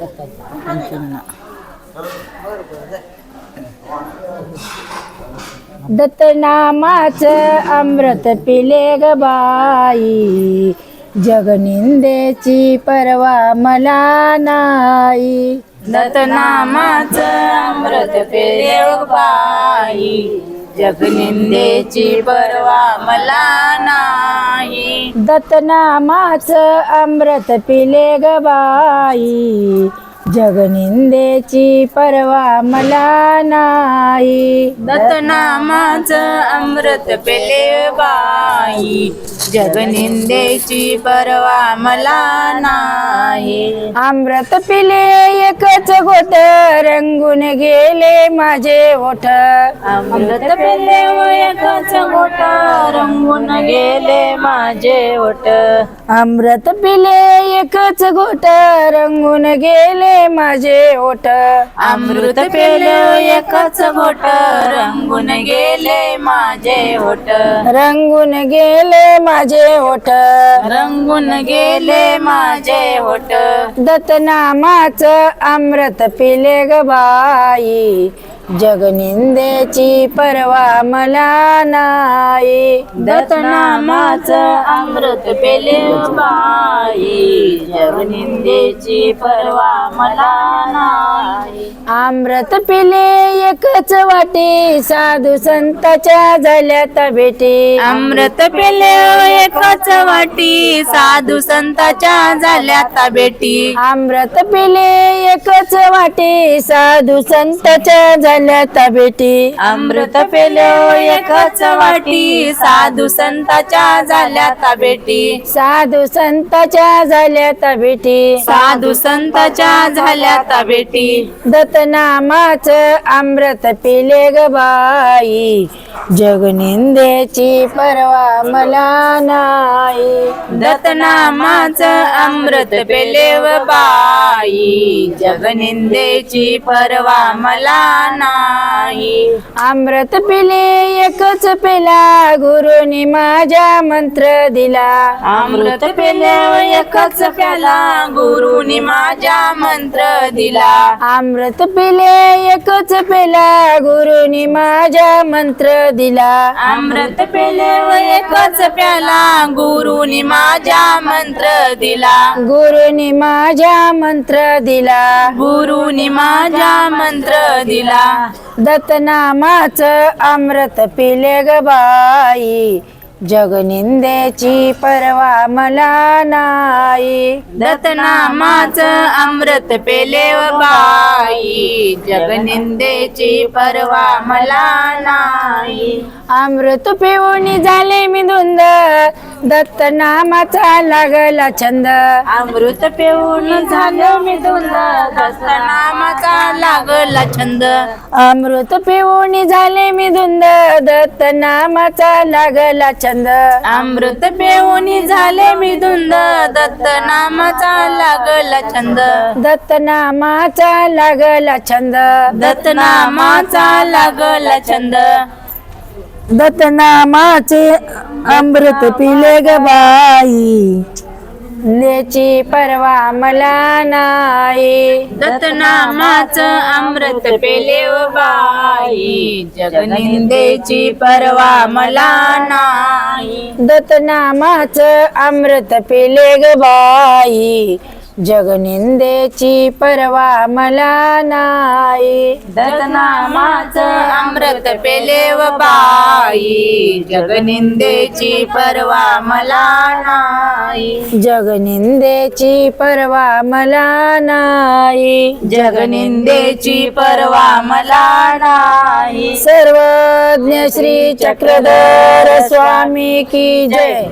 दत्ताची पंचमीना दत्तनामाचं अमृत पिले ग बाई. जगनिंदेची परवा मला नाही. दत्तनामाचं अमृत पेरे बाई. जगनिंदेची परवा मला दत्तनामाचं अमृत पिले ग बाई. जगनिंदेची परवा मला नाही. दत्तनामाचं अमृत पेले बाई. जगनिंदेची परवा मला नाही. अमृत पिले एकच गोट रंगून गेले माझे ओठ. अमृत पेले एकच गोट रंगून गेले माझे ओठ. अमृत पिले एकच गोट रंगून गेले माझे ओठ. अमृत पेले एकच घोट रंगून गेले माझे ओठ. रंगून गेले माझे ओठ. रंगून गेले माझे ओठ. दत्तनामाच अमृत पिले ग बाई. जगनिंदेची परवा मला नाही. दत्तनामाचं अमृत पेले बाई जगनिंदेची परवा मला नाही. अमृत पिले एकच वाटी. साधू संताच्या झाल्यात भेटी. अमृत पेले एकच वाटी. साधू संताच्या झाल्या बेटी अमृत पिले एकच वाटी. साधू संताच्या झाल्यात भेटी. अमृत पेले एकच वाटी. साधू संताच्या झाल्या बेटी साधू संताच्या झाल्यात भेटी. साधू संताच्या झाल्या बेटी दत्तनामाच अमृत पिले ग बाई. जगनिंदेची परवा मला नाही. दत्तनामाचं अमृत पेलेव बाई. जगनिंदेची परवा मला नाही. अमृत पिले एकच पेला गुरुने माझ्या मंत्र दिला. अमृत पेल्यावर एकच प्याला गुरुने माझ्या मंत्र दिला. अमृत पेले एकच पेला गुरुने माझ्या मंत्र दिला. अमृत पेलेव एकच प्याला गुरुनी माझ्या मंत्र दिला. गुरुनी माझ्या मंत्र दिला. गुरुनी माझ्या मंत्र दिला. दत्तनामाच अमृत पिले ग बाई. जगनिंदेची परवा मला नाही. दत्तनामाचं अमृत पेलेव बाई. जगनिंदेची परवा मला नाही. अमृत पिऊन झाले मी धुंद. दत्तनामाचा लागला छंद. अमृत पेऊन झालं मी धुंद. दत्तनामाचा लागला छंद. अमृत पिऊन झाले मी धुंद. दत्तनामाचा लागला छंद. अमृत पेऊन झाले मी धुंद. दत्तनामाचा लागला छंद. दत्तनामाचा लागला छंद. दत्तनामाचा लागला छंद. दत्तनामाचे अमृत पिले ग बाई. लेची परवा मला नाही. दत्तनामाचं अमृत पेलेव बाई. जगनिंदेची परवा मला नाही. दत्तनामाच अमृत पिले ग बाई. जगनिंदेची परवा मला नाही. दत्तनामाचं अमृत पेलेव बाई. जगनिंदेची परवा मला नाही. जगनिंदेची परवा मला नाही. जगनिंदेची परवा मला नाही. सर्वज्ञ श्री चक्रधर स्वामी की जय.